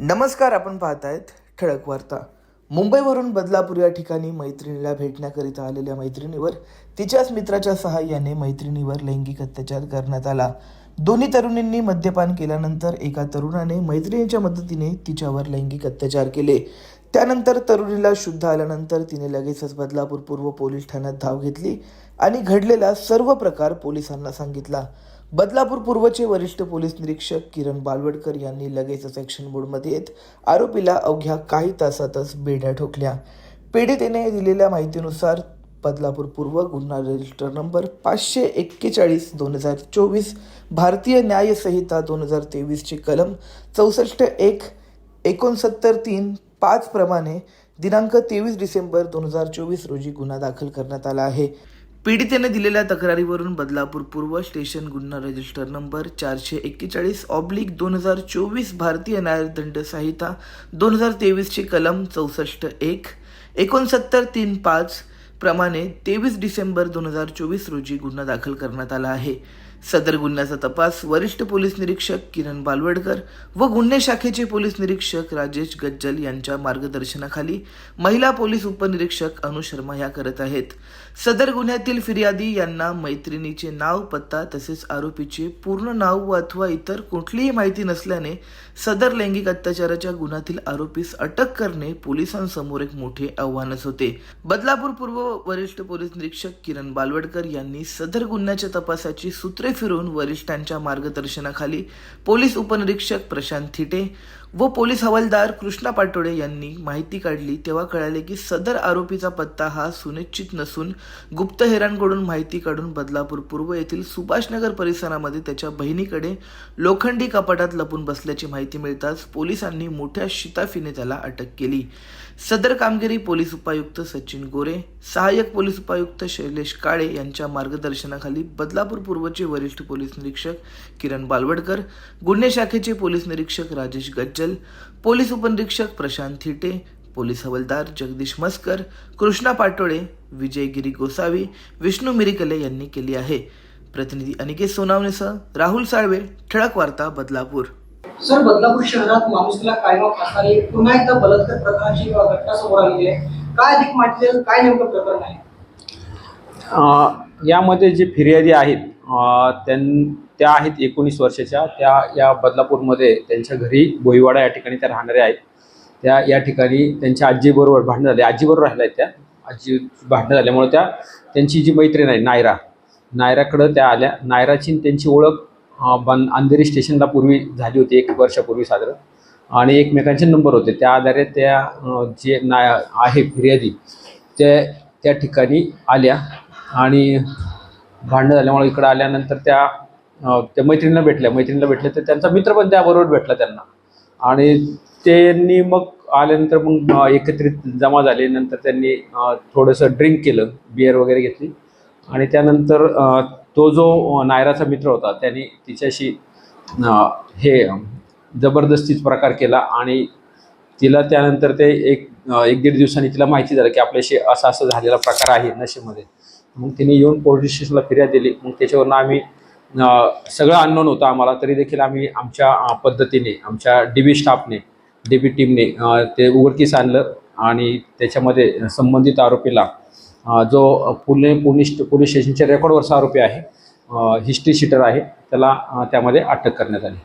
नमस्कार आपण पाहतायत ठळक वार्ता. मुंबईवरून बदलापूर या ठिकाणी मैत्रिणीला भेटण्याकरिता आलेल्या मैत्रिणीवर तिच्याच मित्राच्या सहाय्याने मैत्रिणीवर लैंगिक अत्याचार करण्यात आला. दोन्ही तरुणींनी मद्यपान केल्यानंतर एका तरुणाने मैत्रिणीच्या मदतीने तिच्यावर लैंगिक अत्याचार केले. त्यानंतर तरुणीला शुद्ध आल्यानंतर तिने लगेचच बदलापूर पूर्व पोलीस ठाण्यात धाव घेतली आणि घडलेला सर्व प्रकार पोलिसांना सांगितला. बदलापूर पूर्वचे वरिष्ठ पोलीस निरीक्षक किरण बालवडकर यांनी लगेचच ॲक्शन मोडमध्ये येत आरोपीला अवघ्या काही तासातच बेड्या ठोकल्या. पीडितेने दिलेल्या माहितीनुसार बदलापूर पूर्व गुन्हा रजिस्टर नंबर पाचशे एक्केचाळीस दोन हजार चोवीस भारतीय न्यायसंहिता दोन हजार तेवीसचे कलम चौसष्ट एक एकोणसत्तर तीन पाचप्रमाणे दिनांक तेवीस डिसेंबर दोन हजार चोवीस रोजी गुन्हा दाखल करण्यात आला आहे. पीडितेने दिलेल्या तक्रारीवरून बदलापूर पूर्व स्टेशन गुन्हा रजिस्टर नंबर चारशे एक्केचाळीस ऑब्लिक दोन हजार चोवीस भारतीय न्यायदंड संहिता दोन हजार तेवीसचे कलम चौसष्ट एक एकोणसत्तर तीन पाच प्रमाणे तेवीस डिसेंबर दोन हजार चोवीस रोजी गुन्हा दाखल करण्यात आला आहे. सदर गुन्ह्याचा तपास वरिष्ठ पोलीस निरीक्षक किरण बालवडकर व गुन्हे शाखेचे पोलीस निरीक्षक राजेश गज्जल यांच्या मार्गदर्शनाखाली महिला पोलीस उपनिरीक्षक अनु शर्मा या करत आहेत. सदर गुन्ह्यातील फिर्यादी यांना मैत्रिणीचे नाव पत्ता तसेच आरोपीचे पूर्ण नाव व अथवा इतर कुठलीही माहिती नसल्याने सदर लैंगिक अत्याचाराच्या गुन्ह्यातील आरोपीस अटक करणे पोलिसांसमोर एक मोठे आव्हानच होते. बदलापूर पूर्व वरिष्ठ पोलीस निरीक्षक किरण बालवडकर यांनी सदर गुन्ह्याच्या तपासाची सूत्रे फिरून वरिष्ठांच्या मार्गदर्शनाखाली पोलीस उपनिरीक्षक प्रशांत थिटे व पोलीस हवालदार कृष्णा पाटोडे यांनी माहिती काढली तेव्हा कळाले की सदर आरोपीचा पत्ता हा सुनिश्चित नसून गुप्तहेरांकडून माहिती काढून बदलापूर पूर्व येथील सुभाषनगर परिसरामध्ये त्याच्या बहिणीकडे लोखंडी कपाटात लपून बसल्याची माहिती मिळताच पोलिसांनी मोठ्या शिताफीने त्याला अटक केली. सदर कामगिरी पोलीस उपायुक्त सचिन गोरे सहाय्यक पोलीस उपायुक्त शैलेश काळे यांच्या मार्गदर्शनाखाली बदलापूर पूर्वचे वरिष्ठ पोलीस निरीक्षक किरण बालवडकर गुन्हे शाखेचे पोलीस निरीक्षक राजेश गज्जल पोलीस उपनिरीक्षक प्रशांत थिटे पोलीस हवालदार जगदीश मस्कर कृष्णा पाटोळे विजयगिरी गोसावी विष्णू मिरिकले यांनी केली आहे. प्रतिनिधी अनिकेत सोनावणेसह राहुल साळवे ठळक वार्ता बदलापूर. सर बदलापूर शहरात माणुसकीला कायम असणारी पुन्हा एकदा बलात्कार प्रकाराची घटना समोर आलेली आहे. काय अधिक माहिती? काय नेमकं प्रकरण आहे? यामध्ये जे फिर्यादी आहेत त्यां त्या आहेत एकोणीस वर्षाच्या. त्या या बदलापूरमध्ये त्यांच्या घरी बोईवाडा या ठिकाणी त्या राहणाऱ्या आहेत. त्या या ठिकाणी त्यांच्या आजीबरोबर भांडणं झाले. आजीबरोबर राहिल्या आहेत त्या. आजी भांडणं झाल्यामुळे त्या त्यांची जी मैत्रीण आहे नायरा नायराकडं त्या आल्या. नायराची त्यांची ओळख बन अंधेरी स्टेशनला पूर्वी झाली होती एक वर्षापूर्वी साधारण. आणि एकमेकांचे नंबर होते. त्या आधारे त्या जे ना आहे फिर्यादी त्या त्या ठिकाणी आल्या. आणि भांडणं झाल्यामुळे इकडं आल्यानंतर त्या त्या मैत्रिणीला भेटल्या. मैत्रिणीला भेटल्या तर त्यांचा मित्र पण त्याबरोबर भेटला त्यांना. आणि त्यांनी मग आल्यानंतर मग एकत्रित जमा झाले. नंतर त्यांनी थोडंसं ड्रिंक केलं. बिअर वगैरे घेतली. आणि त्यानंतर तो जो नायराचा मित्र होता त्याने तिच्याशी हे जबरदस्तीच प्रकार केला. आणि तिला त्यानंतर ते एक एक दीड दिवसांनी तिला माहिती झालं की आपल्याशी असा असं झालेला प्रकार आहे नशेमध्ये. मग तिने येऊन पोलीस स्टेशनला फिर्याद दिली. मग त्याच्यावरनं आम्ही सगळं अननोन होतं आम्हाला. तरी देखील आम्ही आमच्या पद्धतीने आमच्या डी बी स्टाफने डी बी टीमने ते उघडकीस आणलं आणि त्याच्यामध्ये संबंधित आरोपीला जो पुणे पोलीस पोलीस स्टेशनच्या रेकॉर्डवरचा आरोपी आहे हिस्ट्री शीटर आहे त्याला त्यामध्ये अटक करण्यात आली.